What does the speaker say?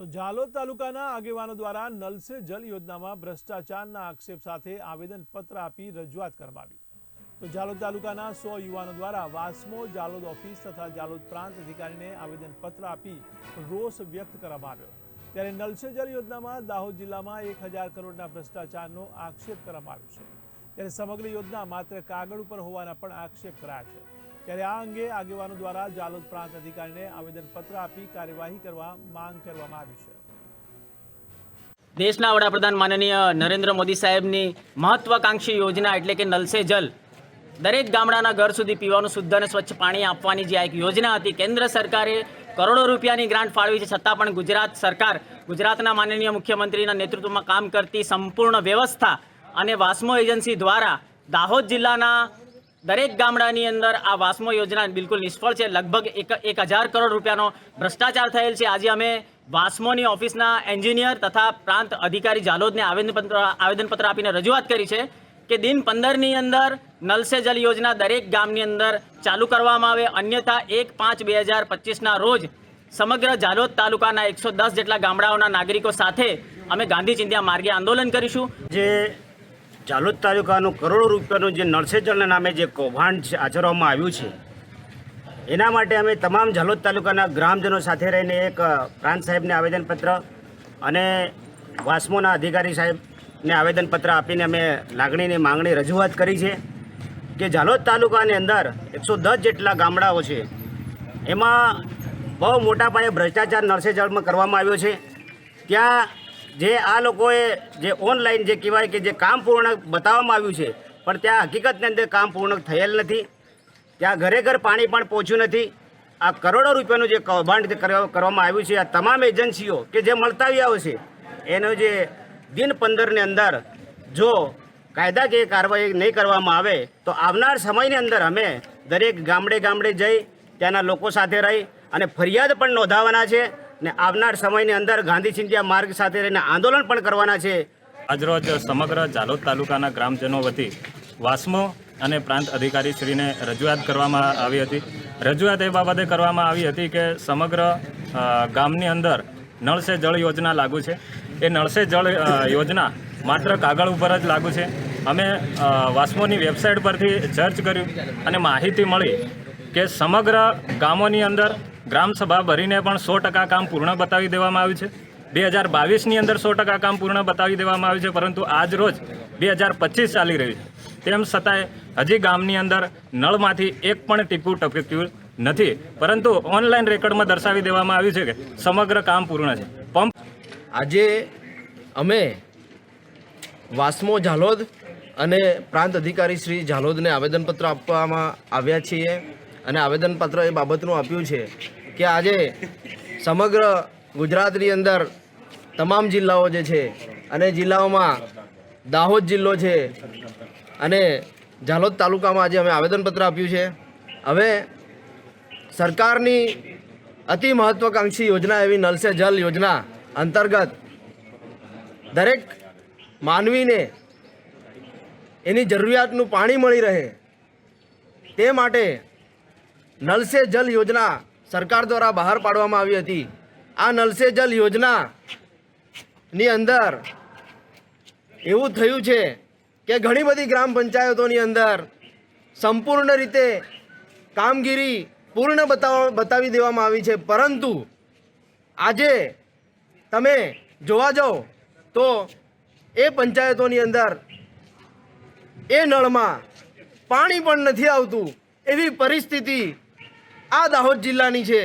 તો ઝાલોદ તાલુકાના આગેવાનો દ્વારા નલ સે જલ યોજનામાં ભ્રષ્ટાચારના આક્ષેપ સાથે આવેદનપત્ર આપી રજૂઆત કરવામાં આવી. તો ઝાલોદ તાલુકાના સો યુવાનો દ્વારા વાસ્મો ઝાલોદ ઓફિસ તથા ઝાલોદ પ્રાંત અધિકારીને આવેદનપત્ર આપી રોષ વ્યક્ત કરવામાં આવ્યો. ત્યારે નલ સે જલ યોજનામાં દાહોદ જિલ્લામાં એક હજાર કરોડના ભ્રષ્ટાચારનો આક્ષેપ કરવામાં આવ્યો છે. ત્યારે સમગ્ર યોજના માત્ર કાગળ ઉપર હોવાના પણ આક્ષેપ કરાયા છે. ત્યારે આ અંગે આગેવાનો દ્વારા જાલોદ પ્રાંત અધિકારીને આવેદનપત્ર આપી કાર્યવાહી કરવા માંગ કરવામાં આવી છે. દેશના વડાપ્રધાન માનનીય નરેન્દ્ર મોદી સાહેબની મહત્વાકાંક્ષી યોજના એટલે કે નલસે જલ, દરેક ગામડાના ઘર સુધી પીવાનું શુદ્ધ અને સ્વચ્છ પાણી આપવાની જે આ એક યોજના હતી, કેન્દ્ર સરકારે કરોડો રૂપિયાની ગ્રાન્ટ ફાળવી છે, છતાં પણ ગુજરાત સરકાર ગુજરાતના માનનીય મુખ્યમંત્રીના નેતૃત્વમાં કામ કરતી સંપૂર્ણ વ્યવસ્થા અને વાસ્મો એજન્સી દ્વારા દાહોદ જિલ્લાના દરેક ગામડાની અંદર આ વાસ્મો યોજના બિલકુલ નિષ્ફળ છે. લગભગ એક એક હજાર કરોડ રૂપિયાનો ભ્રષ્ટાચાર થયેલ છે. આજે અમે વાસ્મોની ઓફિસના એન્જિનિયર તથા પ્રાંત અધિકારી જાલોદને આવેદનપત્ર આવેદનપત્ર આપીને રજૂઆત કરી છે કે દિન પંદરની અંદર નલ સે જલ યોજના દરેક ગામની અંદર ચાલુ કરવામાં આવે. અન્યથા એક પાંચ બે હજાર પચીસના રોજ સમગ્ર જાલોદ તાલુકાના એકસો દસ જેટલા ગામડાઓના નાગરિકો સાથે અમે ગાંધી ચિંધ્યા માર્ગે આંદોલન કરીશું. જે જાલોદ તાલુકાનું કરોડો રૂપિયાનું જે નળસે નામે જે કૌભાંડ આચરવામાં આવ્યું છે, એના માટે અમે તમામ જાલોદ તાલુકાના ગ્રામજનો સાથે રહીને એક પ્રાંત સાહેબને આવેદનપત્ર અને વાસ્મોના અધિકારી સાહેબને આવેદનપત્ર આપીને અમે લાગણીની માંગણી રજૂઆત કરી છે કે જાલોદ તાલુકાની અંદર એકસો દસ જેટલા ગામડાઓ છે, એમાં બહુ મોટા પાયે ભ્રષ્ટાચાર નળસે કરવામાં આવ્યો છે. ત્યાં જે આ લોકોએ જે ઓનલાઈન જે કહેવાય કે જે કામ પૂર્ણ બતાવવામાં આવ્યું છે, પણ ત્યાં હકીકતની અંદર કામ પૂર્ણ થયેલ નથી. ત્યાં ઘરે ઘર પાણી પણ પહોંચ્યું નથી. આ કરોડો રૂપિયાનું જે કૌભાંડ કરવા- કરવામાં આવ્યું છે, આ તમામ એજન્સીઓ કે જે મળતા આવ્યા છે, એનો જે દિન પંદરની અંદર જો કાયદાકીય કાર્યવાહી નહીં કરવામાં આવે, તો આવનાર સમયની અંદર અમે દરેક ગામડે ગામડે જઈ ત્યાંના લોકો સાથે રહી અને ફરિયાદ પણ નોંધાવવાના છે. ને આવનાર સમયની અંદર ગાંધી ચિંધ્યા માર્ગ સાથે રહીને આંદોલન પણ કરવાના છે. આજરોજ સમગ્ર જાલોદ તાલુકાના ગ્રામજનો વતી વાસ્મો અને પ્રાંત અધિકારીશ્રીને રજૂઆત કરવામાં આવી હતી. રજૂઆત એ બાબતે કરવામાં આવી હતી કે સમગ્ર ગામની અંદર નળ સે જળ યોજના લાગુ છે. એ નળ સે જળ યોજના માત્ર કાગળ ઉપર જ લાગુ છે. અમે વાસ્મોની વેબસાઇટ પરથી સર્ચ કર્યું અને માહિતી મળી કે સમગ્ર ગામોની અંદર ગ્રામસભા ભરીને પણ સો ટકા કામ પૂર્ણ બતાવી દેવામાં આવ્યું છે. બે હજાર બાવીસની અંદર સો ટકા કામ પૂર્ણ બતાવી દેવામાં આવ્યું છે, પરંતુ આજ રોજ બે હજાર પચીસ ચાલી રહ્યું છે. તેમ છતાંય હજી ગામની અંદર નળમાંથી એક પણ ટીપું ટપક્યું નથી. પરંતુ ઓનલાઈન રેકોર્ડમાં દર્શાવી દેવામાં આવ્યું છે કે સમગ્ર કામ પૂર્ણ છે. પંપ આજે અમે વાસ્મો ઝાલોદ અને પ્રાંત અધિકારી શ્રી ઝાલોદને આવેદનપત્ર આપવામાં આવ્યા છીએ. અને આવેદનપત્ર એ બાબતનું આપ્યું છે કે આજે સમગ્ર ગુજરાતની અંદર તમામ જિલ્લાઓ જે છે અને જિલ્લાઓમાં દાહોદ જિલ્લો છે અને ઝાલોદ તાલુકામાં આજે અમે આવેદનપત્ર આપ્યું છે. હવે સરકારની અતિ મહત્વાકાંક્ષી યોજના એવી નલ જલ યોજના અંતર્ગત દરેક માનવીને એની જરૂરિયાતનું પાણી મળી રહે તે માટે નલ સે જલ યોજના સરકાર દ્વારા બહાર પાડવામાં આવી હતી. આ નલ સે જલ યોજનાની અંદર એવું થયું છે કે ઘણી બધી ગ્રામ પંચાયતોની અંદર સંપૂર્ણ રીતે કામગીરી પૂર્ણ બતાવ, બતાવી દેવામાં આવી છે. પરંતુ આજે તમે જોવા જાઓ તો એ પંચાયતોની અંદર એ નળમાં પાણી પણ નથી આવતું એવી પરિસ્થિતિ આ દાહોદ જિલ્લાની છે.